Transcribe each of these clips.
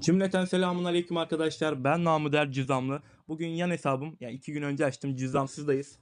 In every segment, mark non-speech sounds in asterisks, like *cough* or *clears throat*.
Cümleten selamun aleyküm arkadaşlar. Ben Namuder Cüzamlı. Bugün yan hesabım. Yani iki gün önce açtım. Cüzamsızdayız.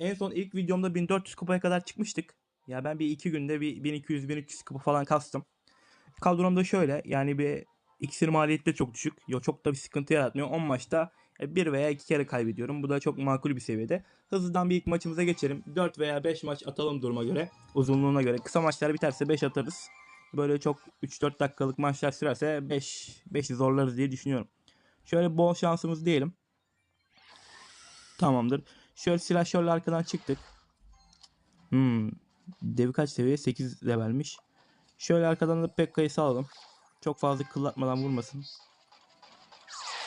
En son ilk videomda 1400 kupaya kadar çıkmıştık. Ya ben bir iki günde bir 1200-1300 kupa falan kastım. Kadrom da şöyle. Yani bir iksir maliyeti de çok düşük. Yo çok da bir sıkıntı yaratmıyor. 10 maçta e, bir veya iki kere kaybediyorum. Bu da çok makul bir seviyede. Hızlıdan bir ilk maçımıza geçelim. 4 veya 5 maç atalım duruma göre. Uzunluğuna göre. Kısa maçlar biterse 5 atarız. Böyle çok 3-4 dakikalık maçlar sürerse 5 5'i zorlarız diye düşünüyorum. Şöyle bol şansımız diyelim. Tamamdır. Şöyle silahşörle arkadan çıktık. Hmm. Devi kaç seviye? 8 levelmiş. Şöyle arkadan da Pekka'yı sağladım. Çok fazla kıllatmadan vurmasın.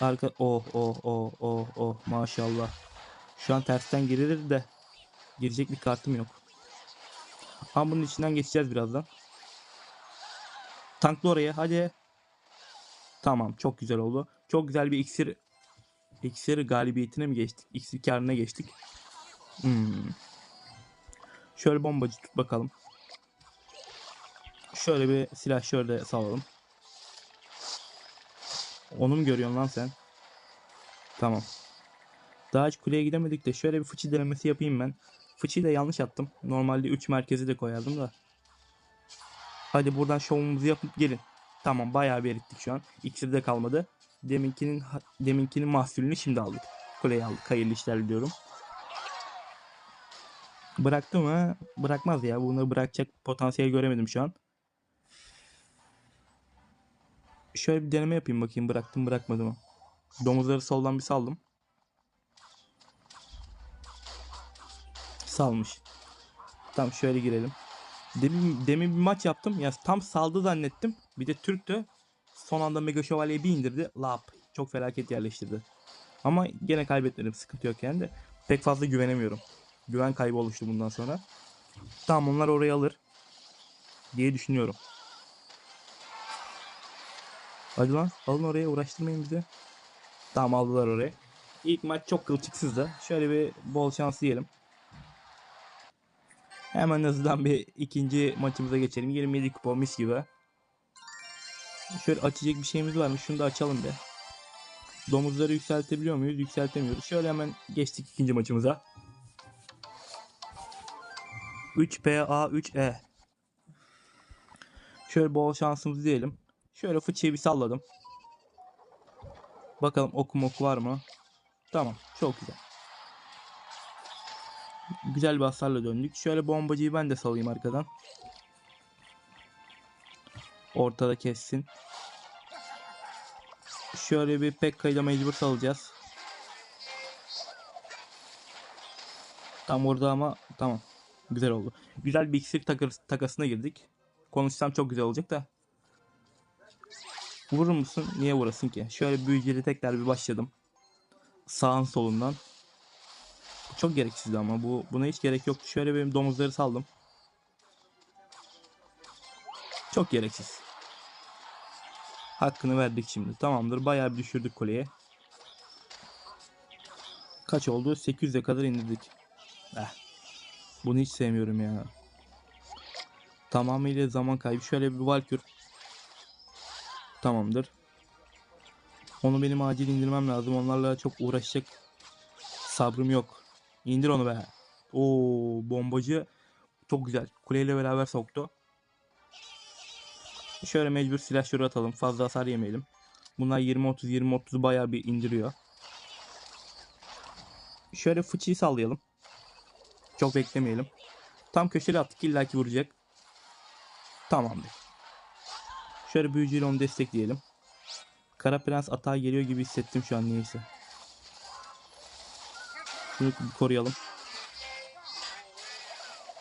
Arka oh oh oh oh oh maşallah. Şu an tersten girilir de girecek bir kartım yok. Ama bunun içinden geçeceğiz birazdan. Tanklı oraya hadi. Tamam çok güzel oldu. Çok güzel bir iksir iksir galibiyetine mi geçtik? İksir karına geçtik. Hmm. Şöyle bombacı tut bakalım. Şöyle bir silah şöyle salalım. Onu mu görüyorsun lan sen? Tamam. Daha hiç kuleye gidemedik de şöyle bir fıçı denemesi yapayım ben. Fıçıyı da yanlış attım. Normalde 3 merkezi de koyardım da. Hadi buradan şovumuzu yapıp gelin. Tamam bayağı bir erittik şu an. İksir de kalmadı. Deminkinin deminkinin mahsulünü şimdi aldık. Kuleyi aldık. Hayırlı işler diliyorum. Bıraktı mı? Bırakmaz ya. Bunu bırakacak potansiyel göremedim şu an. Şöyle bir deneme yapayım bakayım. Bıraktım bırakmadı mı? Domuzları soldan bir saldım. Salmış. Tamam şöyle girelim. Demin, demin bir maç yaptım. Ya tam saldı zannettim. Bir de Türk'tü. Son anda Mega Şövalye'yi bir indirdi. Lap. Çok felaket yerleştirdi. Ama gene kaybetmedim. Sıkıntı yok yani de. Pek fazla güvenemiyorum. Güven kaybı oluştu bundan sonra. Tamam onlar orayı alır. Diye düşünüyorum. Hadi lan alın oraya uğraştırmayın bizi. Tamam aldılar oraya. İlk maç çok kılçıksızdı. Şöyle bir bol şans diyelim. Hemen hızlıdan bir ikinci maçımıza geçelim. 27 kupa mis gibi. Şöyle açacak bir şeyimiz var mı? Şunu da açalım be. Domuzları yükseltebiliyor muyuz? Yükseltemiyoruz. Şöyle hemen geçtik ikinci maçımıza. 3PA 3E. Şöyle bol şansımız diyelim. Şöyle fıçıyı bir salladım. Bakalım oku moku var mı? Tamam. Çok güzel. Güzel bir hasarla döndük. Şöyle bombacıyı ben de salayım arkadan. Ortada kessin. Şöyle bir Pekka'yı da mecbur salacağız. Tam orada ama tamam. Güzel oldu. Güzel bir iksir takasına girdik. Konuşsam çok güzel olacak da. Vurur musun? Niye vurasın ki? Şöyle büyücüyle tekrar bir başladım. Sağın solundan. Çok gereksizdi ama bu buna hiç gerek yoktu. Şöyle benim domuzları saldım. Çok gereksiz. Hakkını verdik şimdi. Tamamdır. Bayağı bir düşürdük kuleye. Kaç oldu? 800'e kadar indirdik. Eh. Bunu hiç sevmiyorum ya. Tamamıyla zaman kaybı. Şöyle bir Valkür. Tamamdır. Onu benim acil indirmem lazım. Onlarla çok uğraşacak sabrım yok. İndir onu be. Oo bombacı çok güzel. Kuleyle beraber soktu. Şöyle mecbur silah şuraya atalım. Fazla hasar yemeyelim. Bunlar 20-30 20-30'u bayağı bir indiriyor. Şöyle fıçıyı sallayalım. Çok beklemeyelim. Tam köşeli attık illaki vuracak. Tamamdır. Şöyle büyücüyle onu destekleyelim. Kara Prens atağa geliyor gibi hissettim şu an niyeyse. Koruyalım.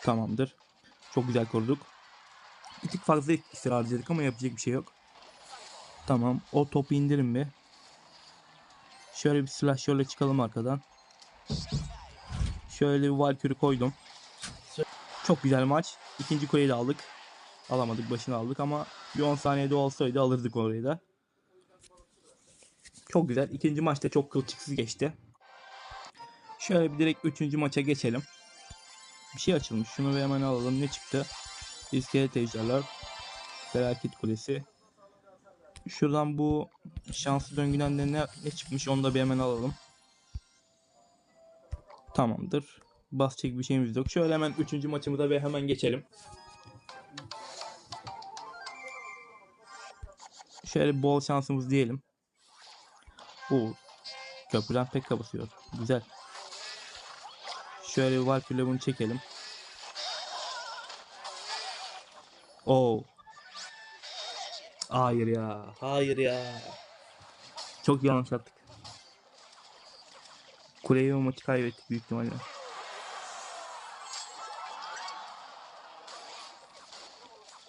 Tamamdır. Çok güzel koruduk. Bir tık fazla iksir harcadık ama yapacak bir şey yok. Tamam. O topu indirin bir. Şöyle bir slasher'la çıkalım arkadan. Şöyle bir Valkyrie koydum. Çok güzel maç. İkinci kuleyi de aldık. Alamadık başını aldık ama bir 10 saniyede olsaydı alırdık orayı da. Çok güzel. İkinci maçta çok kılçıksız geçti. Şöyle bir direkt üçüncü maça geçelim. Bir şey açılmış. Şunu bir hemen alalım. Ne çıktı? İskelet ejderler. Felaket kulesi. Şuradan bu şanslı döngüden de ne, ne çıkmış onu da bir hemen alalım. Tamamdır. Basacak bir şeyimiz yok. Şöyle hemen 3. maçımıza ve hemen geçelim. Şöyle bol şansımız diyelim. Bu köprüden pek kapatıyor. Güzel. Şöyle bir Valkyrie bunu çekelim. Oo. Hayır ya. Hayır ya. Çok yanlış yaptık. Kuleyi o maçı kaybettik büyük ihtimalle.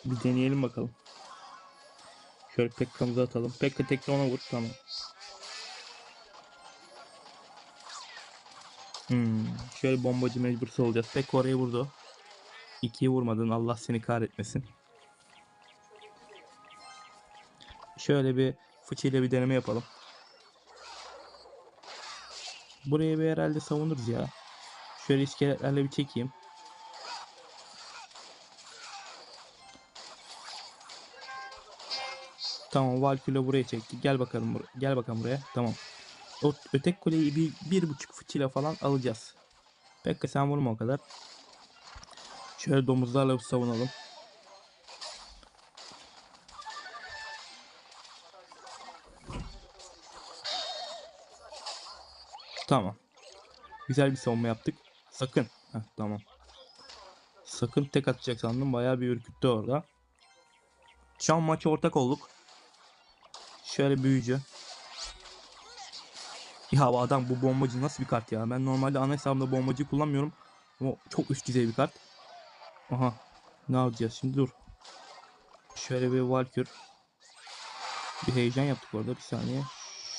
Bir deneyelim bakalım. Şöyle Pekka'mızı atalım. Pekka tekrar ona vur. Tamam. Hmm. Şöyle bombacı mecbursu olacağız. Pekka oraya vurdu. İkiyi vurmadın. Allah seni kahretmesin. Şöyle bir fıçıyla bir deneme yapalım. Buraya bir herhalde savunuruz ya. Şöyle iskeletlerle bir çekeyim. Tamam Valkyrie buraya çekti. Gel bakalım buraya. Gel bakalım buraya. Tamam. Ötek kuleyi bir, bir buçuk fıçıyla falan alacağız. Pekka sen vurma o kadar. Şöyle domuzlarla savunalım. Tamam. Güzel bir savunma yaptık. Sakın. Heh, tamam. Sakın tek atacak sandım. Bayağı bir ürküttü orada. Şu an maça ortak olduk. Şöyle büyücü. Ya adam bu bombacı nasıl bir kart ya? Ben normalde ana hesabımda bombacı kullanmıyorum. Ama çok üst düzey bir kart. Aha. Ne yapacağız şimdi dur. Şöyle bir Valkür. Bir heyecan yaptık orada bir saniye.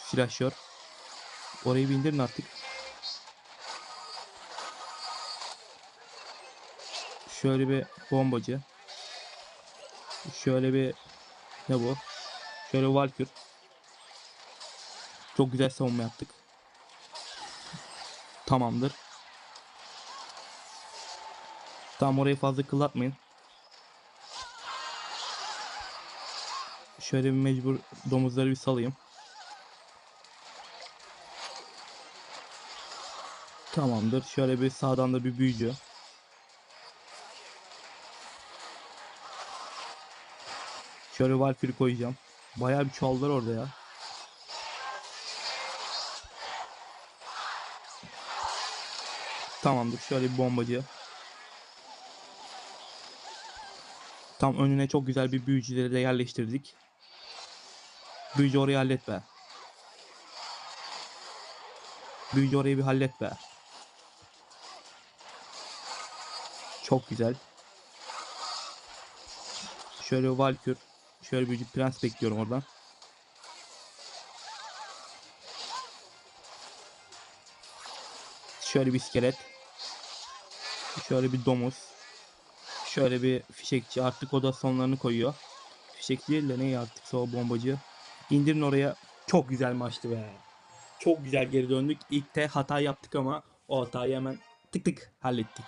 Silahşör. Orayı bir indirin artık. Şöyle bir bombacı. Şöyle bir ne bu? Şöyle Valkür. Çok güzel savunma yaptık. Tamamdır. Tamam orayı fazla kıllatmayın. Şöyle bir mecbur domuzları bir salayım. Tamamdır. Şöyle bir sağdan da bir büyücü. Şöyle Valkyrie koyacağım. Bayağı bir çoğaldılar orada ya. Tamamdır. Şöyle bir bombacı. Tam önüne çok güzel bir büyücüleri de yerleştirdik. Büyücü orayı hallet be. Büyücü orayı bir hallet be. Çok güzel. Şöyle Valkür. Şöyle büyücü prens bekliyorum oradan. Şöyle bir iskelet. Şöyle bir domuz. Şöyle bir fişekçi. Artık o da sonlarını koyuyor. Fişek değil de ne artık o bombacı. İndirin oraya. Çok güzel maçtı be. Çok güzel geri döndük. İlk de hata yaptık ama o hatayı hemen tık tık hallettik.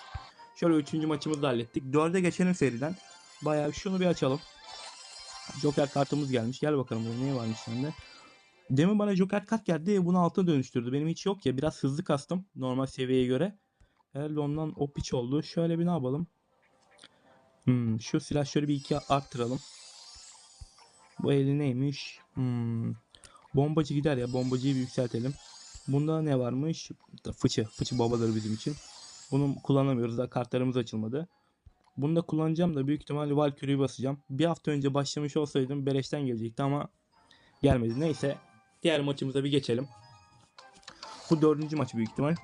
Şöyle üçüncü maçımızı da hallettik. Dörde geçelim seriden. Bayağı şunu bir açalım. Joker kartımız gelmiş. Gel bakalım burada ne varmış sende. Demin bana Joker kart geldi. Bunu altına dönüştürdü. Benim hiç yok ya. Biraz hızlı kastım. Normal seviyeye göre. Herhalde ondan o piç oldu. Şöyle bir ne yapalım. Hmm, şu silah şöyle bir iki arttıralım. Bu eli neymiş? Hmm. Bombacı gider ya. Bombacıyı bir yükseltelim. Bunda ne varmış? Fıçı. Fıçı babadır bizim için. Bunu kullanamıyoruz. Daha kartlarımız açılmadı. Bunu da kullanacağım da büyük ihtimalle Valkyrie'yi basacağım. Bir hafta önce başlamış olsaydım beleşten gelecekti ama gelmedi. Neyse diğer maçımıza bir geçelim. Bu dördüncü maç büyük ihtimal.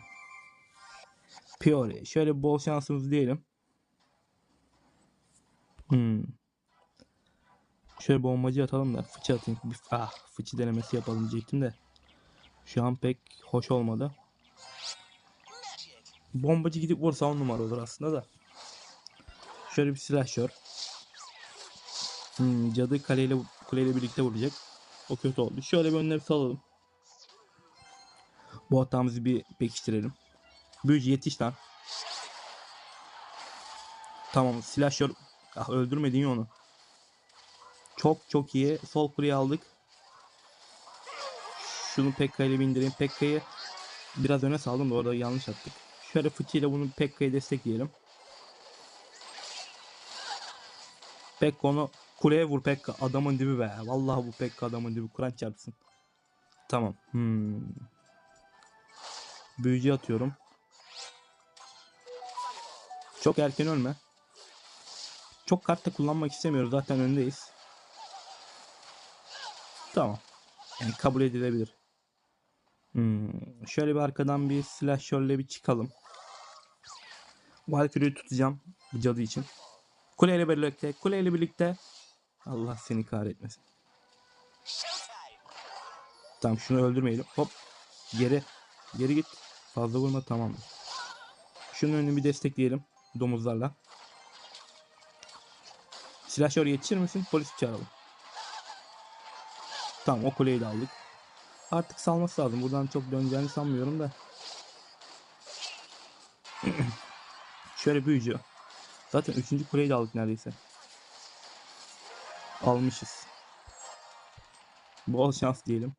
Piori. Şöyle bol şansımız diyelim. Hmm. Şöyle bombacı atalım da fıçı atayım. Bir, ah fıçı denemesi yapalım diyecektim de. Şu an pek hoş olmadı. Bombacı gidip vursa on numara olur aslında da. Şöyle bir silahşör. Hmm, cadı kaleyle kuleyle birlikte vuracak. O kötü oldu. Şöyle bir önüne bir salalım. Bu hatamızı bir pekiştirelim. Büyücü yetiş lan. Tamam silahşör. Ah öldürmedin ya onu. Çok çok iyi. Sol kuleyi aldık. Şunu Pekka ile bindireyim. Pekka'yı biraz öne saldım da orada yanlış attık. Şöyle fıçı ile bunu Pekka'yı destekleyelim. Pekka onu kuleye vur Pekka. Adamın dibi be. Vallahi bu Pekka adamın dibi. Kur'an çarpsın. Tamam. Hmm. Büyücü atıyorum. Çok erken ölme. Çok kart da kullanmak istemiyoruz. Zaten öndeyiz. Tamam. Yani kabul edilebilir. Hmm. Şöyle bir arkadan bir silahşörle bir çıkalım. Valkyrie'yi tutacağım. Cadı için. Kuleyle birlikte. Kuleyle birlikte. Allah seni kahretmesin. Tamam şunu öldürmeyelim. Hop. Geri. Geri git. Fazla vurma tamam. Şunun önünü bir destekleyelim. Domuzlarla. Silahşör yetişir misin? Polis çağıralım. Tamam o kuleyi de aldık. Artık salması lazım. Buradan çok döneceğini sanmıyorum da. *clears throat* Şöyle büyücü. Zaten 3. kuleyi de aldık neredeyse. Almışız. Bol şans diyelim.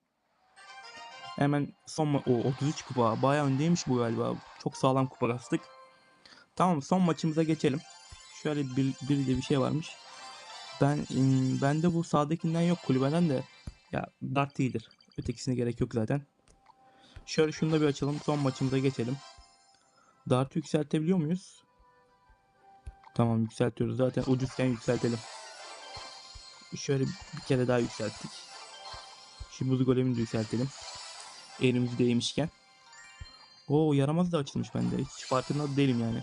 Hemen son o 33 kupa. Bayağı öndeymiş bu galiba. Çok sağlam kupa kastık. Tamam son maçımıza geçelim. Şöyle bir, bir de bir şey varmış. Ben ım, bende bu sağdakinden yok kulübeden de ya Dart iyidir. Ötekisine gerek yok zaten. Şöyle şunu da bir açalım. Son maçımıza geçelim. Dart'ı yükseltebiliyor muyuz? Tamam yükseltiyoruz. Zaten ucuzken yükseltelim. Şöyle bir kere daha yükselttik. Şu buz golemini de yükseltelim. Elimizi değmişken. Oo yaramaz da açılmış bende. Hiç farkında değilim yani.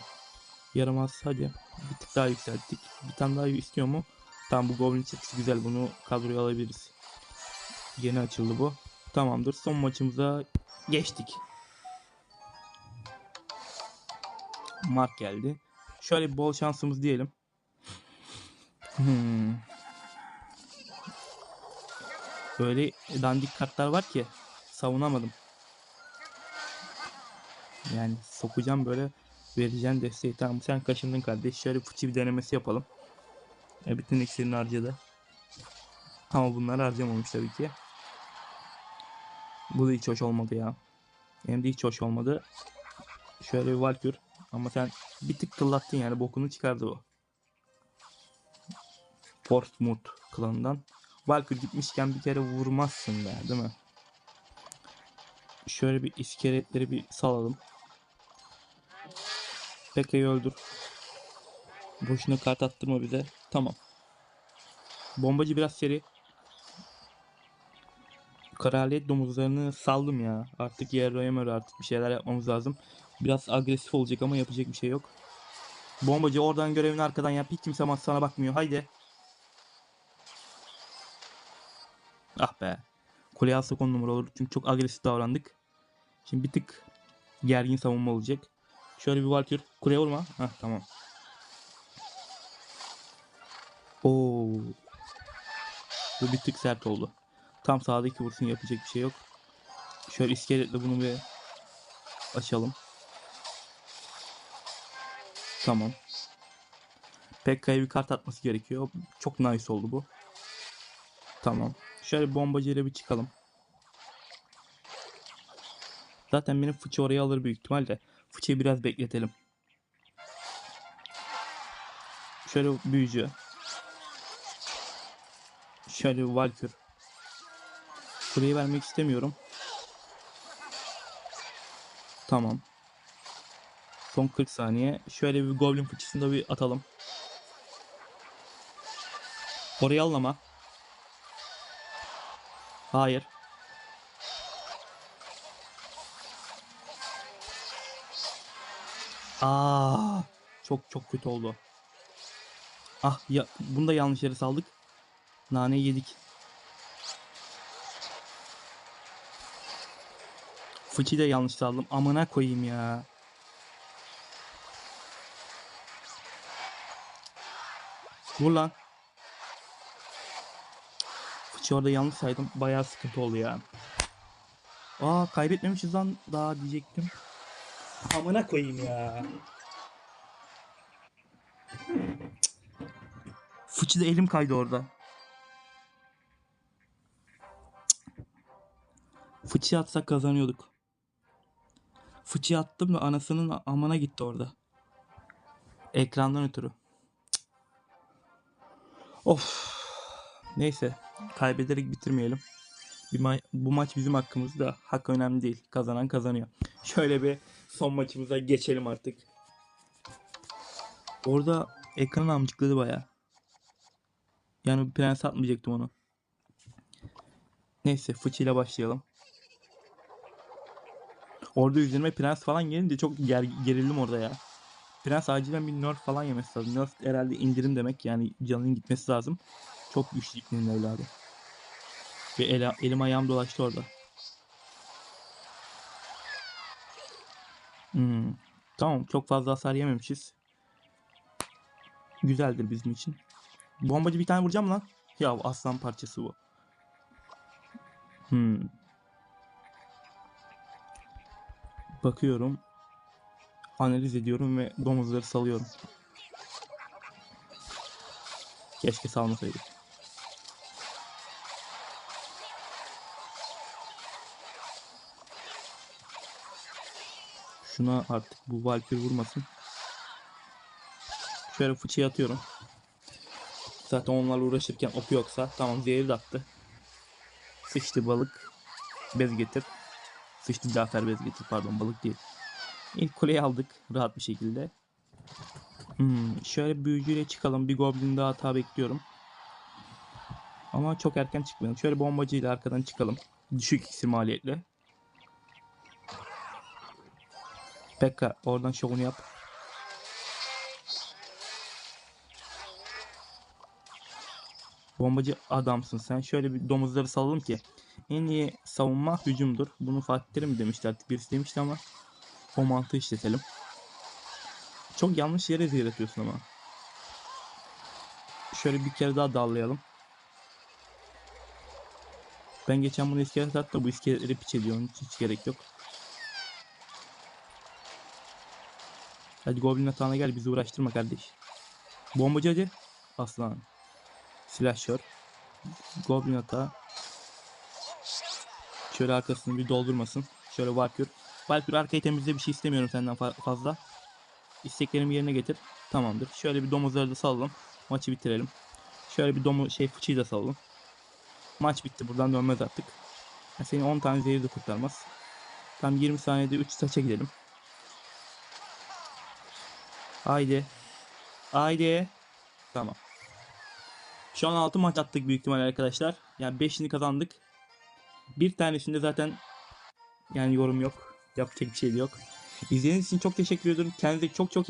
Yaramaz hadi. Bir tık daha yükselttik. Bir tane daha istiyor mu? Tamam bu goblin çetesi güzel. Bunu kadroya alabiliriz. Yeni açıldı bu. Tamamdır. Son maçımıza geçtik. Mark geldi. Şöyle bol şansımız diyelim. Hmm. Böyle dandik kartlar var ki savunamadım. Yani sokacağım böyle vereceğim desteği. Tamam sen kaşındın kardeş. Şöyle fıçı bir denemesi yapalım. E, bütün iksirini harcadı. Ama bunları harcamamış tabii ki. Bu da hiç hoş olmadı ya. Hem de hiç hoş olmadı. Şöyle bir Valkür. Ama sen bir tık kıllattın yani bokunu çıkardı o. Portsmouth klanından. Valkür gitmişken bir kere vurmazsın be değil mi? Şöyle bir iskeletleri bir salalım. Pekka'yı öldür. Boşuna kart attırma bize. Tamam. Bombacı biraz seri. Kraliyet domuzlarını saldım ya. Artık yer yemir artık bir şeyler yapmamız lazım. Biraz agresif olacak ama yapacak bir şey yok. Bombacı oradan görevini arkadan yap. Hiç kimse sana bakmıyor. Haydi. Ah be. Kuleye alsak on numara olur. Çünkü çok agresif davrandık. Şimdi bir tık gergin savunma olacak. Şöyle bir Valkür. Kuleye vurma. Hah tamam. Oo. Bu bir tık sert oldu. Tam sağdaki vursun yapacak bir şey yok. Şöyle iskeletle bunu bir açalım. Tamam. Pekka'ya bir kart atması gerekiyor. Çok nice oldu bu. Tamam. Şöyle bombacıyla bir çıkalım. Zaten benim fıçı oraya alır büyük ihtimalle. Fıçıyı biraz bekletelim. Şöyle büyücü. Şöyle Valkür. Kuleyi vermek istemiyorum. Tamam. Son 40 saniye. Şöyle bir Goblin fıçısını da bir atalım. Oraya allama. Hayır. Aa, çok çok kötü oldu. Ah ya bunu da yanlış yere saldık. Naneyi yedik. Fıçıyı da yanlış saldım. Amına koyayım ya. Vur lan. Fıçı orada yanlış saydım. Bayağı sıkıntı oldu ya. Aa kaybetmemişiz lan daha diyecektim. Amına koyayım ya. Fıçıda elim kaydı orada. Fıçı atsak kazanıyorduk. Fıçı attım da anasının amana gitti orada. Ekrandan ötürü. Of. Neyse. Kaybederek bitirmeyelim. Bir ma- bu maç bizim hakkımızda. Hak önemli değil. Kazanan kazanıyor. Şöyle bir son maçımıza geçelim artık. Orada ekran amcıkladı baya. Yani prens atmayacaktım onu. Neyse fıçıyla başlayalım. Orada üzerime prens falan gelince çok ger- gerildim orada ya. Prens acilen bir nerf falan yemesi lazım. Nerf herhalde indirim demek yani canının gitmesi lazım. Çok güçlü ipnenin evladı. Ve ele- elim ayağım dolaştı orada. Hmm. Tamam çok fazla hasar yememişiz. Güzeldir bizim için. Bombacı bir tane vuracağım lan. Ya aslan parçası bu. Hmm. Bakıyorum. Analiz ediyorum ve domuzları salıyorum. Keşke salmasaydık. Şuna artık bu Valkyrie vurmasın. Şöyle fıçıyı atıyorum. Zaten onlarla uğraşırken oku yoksa tamam zehir de attı. Sıçtı balık. Bez getir. Sıçtı Cafer bez getir pardon balık değil. İlk kuleyi aldık rahat bir şekilde. Hmm, şöyle büyücüyle çıkalım. Bir goblin daha hata bekliyorum. Ama çok erken çıkmayalım. Şöyle bombacıyla arkadan çıkalım. Düşük iksir maliyetle. Pekka oradan şovunu yap. Bombacı adamsın sen. Şöyle bir domuzları salalım ki en iyi savunma hücumdur. Bunu Fatih Terim demişti artık birisi demişti ama o mantığı işletelim. Çok yanlış yere zehir atıyorsun ama. Şöyle bir kere daha dallayalım. Ben geçen bunu iskelet attım. Bu iskeletleri piç ediyor. İçin hiç gerek yok. Hadi Goblin atağına gel bizi uğraştırma kardeş. Bombacı hadi. Aslan. Slasher. Goblin atağı. Şöyle arkasını bir doldurmasın. Şöyle Valkür. Valkür arkayı temizle bir şey istemiyorum senden fa- fazla. İsteklerimi yerine getir. Tamamdır. Şöyle bir domuzları da salalım. Maçı bitirelim. Şöyle bir domu şey fıçıyı da salalım. Maç bitti. Buradan dönmez artık. Ya seni 10 tane zehir de kurtarmaz. Tam 20 saniyede 3 saça gidelim. Haydi. Haydi. Tamam. Şu an 6 maç attık büyük ihtimalle arkadaşlar. Yani 5'ini kazandık. Bir tanesinde zaten yani yorum yok. Yapacak bir şey yok. İzlediğiniz için çok teşekkür ediyorum. Kendinize çok çok iyi